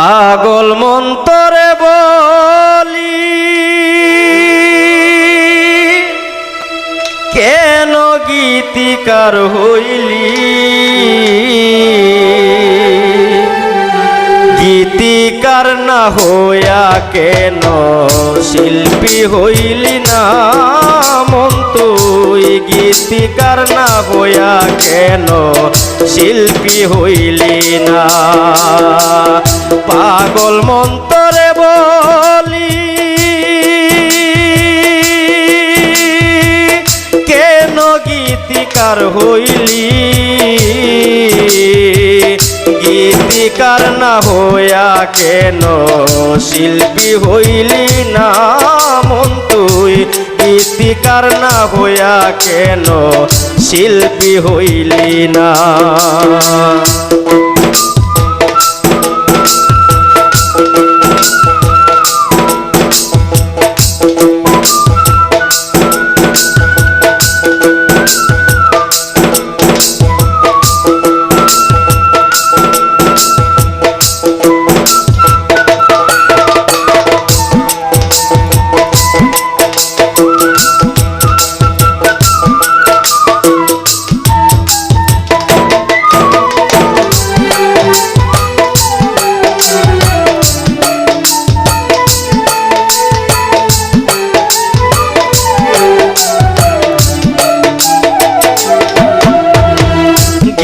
পাগল মন্তরে বলি কেন গীতিকার হইলি? গীতিকার না হইয়া কেন শিল্পী হইলি না মন গীতিকার না হইয়া কেন? শিল্পী হইলি না। পাগল মন্তরে বলি, কেন গীতিকার হইলি? গীতিকার না হইয়া কেন? শিল্পী হইলি না মন তুই। গীতিকার না হইয়া কেন শিল্পী হইলি না?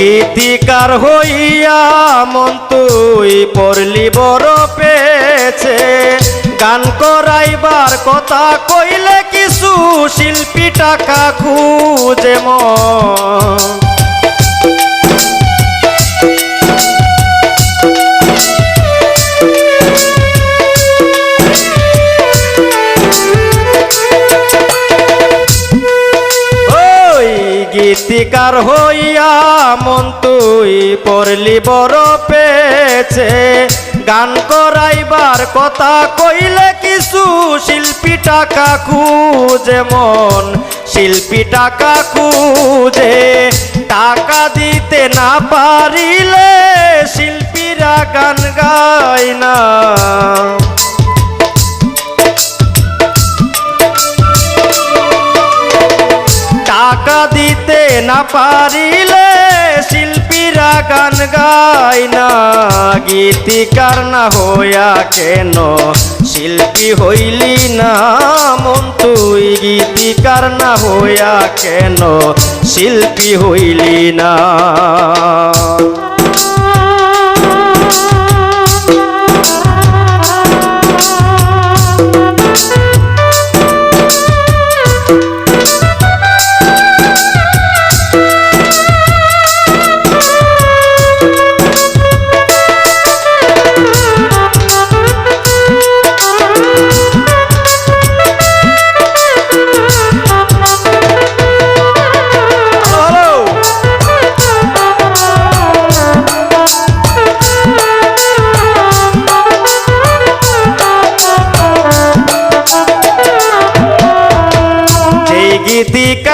গীতিকার হইয়া মন তুই পড়লি বড় পেয়েছে। গান করাইবার কথা কইলে কিছু শিল্পী টাকা খুঁজে মন। গীতিকার হইয়া মন তুই পড়লি বড় পেয়েছে গান করাইবার কথা কইলে কিছু শিল্পী টাকা খুঁজে মন, শিল্পী টাকা খুঁজে। টাকা দিতে না পারিলে শিল্পীরা গান গায় না। টাকা দিতে না পারিলে শিল্পীরা গান গাই না, গীতিকার না হইয়া কেন? শিল্পী হইলি না মন তুই, গীতিকার না হইয়া কেন? শিল্পী হইলি না।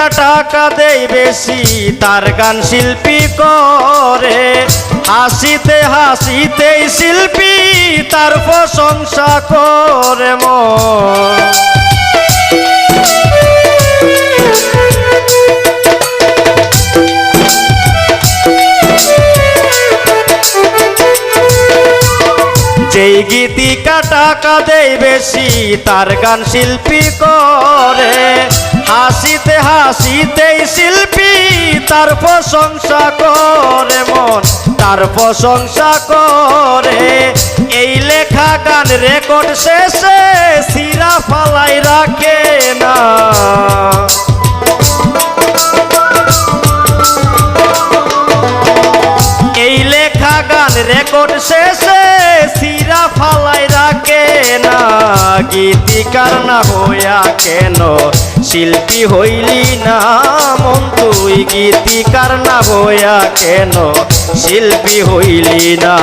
গীতিকা টাকা দেই বেশি, তার গান শিল্পী করে। হাসিতে হাসিতেই শিল্পী তার প্রশংসা করে মন। যেই গীতিকা টাকা দেই বেশি, তার গান শিল্পী করে। হাসিতে হাসিতেই শিল্পী, তার প্রশংসা করে মন, তার প্রশংসা করে। এই লেখা গান রেকর্ড শেষে সিরা ফালাই রাখে না। এই লেখা গান রেকর্ড শেষে সিরা ফালাই রাখে না। গীতিকার না হইয়া কেন? শিল্পী হইলি না মন তুই। গীতিকার না হইয়া কেন? শিল্পী হইলি না।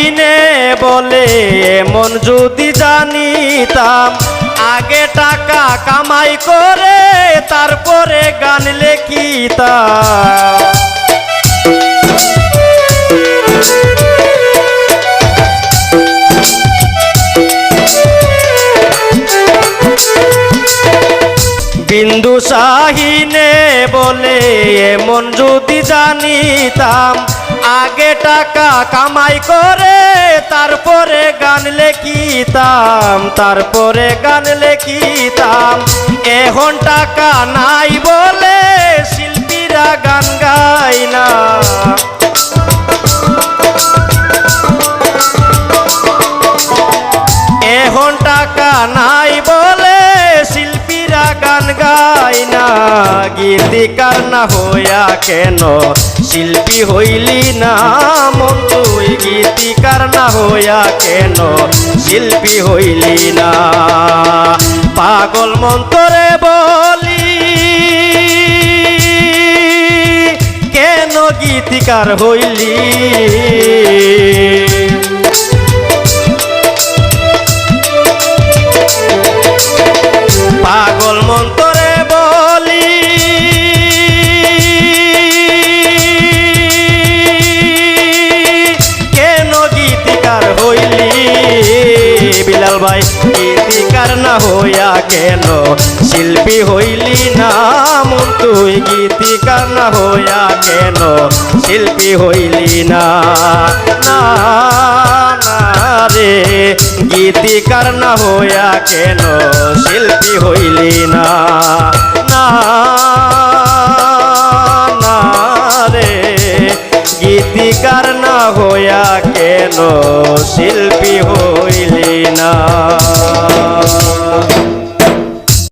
দিনে বলে মন যদি জানিতাম, আগে টাকা কামাই করে তারপরে গান লেখিতাম। বিন্দু সাহিনে বলে মন যদি জানিতাম আগে টাকা কামাই করে, তারপরে গান লেখিতাম, তারপরে গান লেখিতাম। এখন টাকা নাই বলে শিল্পীরা গান গায় না। গীতিকার না হইয়া কেন? শিল্পী হইলি না মন তুই, গীতিকার না হইয়া কেন? শিল্পী হইলি না। পাগল মন্তরে বলি, কেন গীতিকার হইলি? ভাই গীতিকার না হইয়া কেন? শিল্পী হইলি না মন, তুই গীতিকার না হইয়া কেন? শিল্পী হইলি না রে। গীতিকার না হইয়া কেন? শিল্পী হইলি না না গীতিকার না হইয়া কেন? শিল্পী হইলি না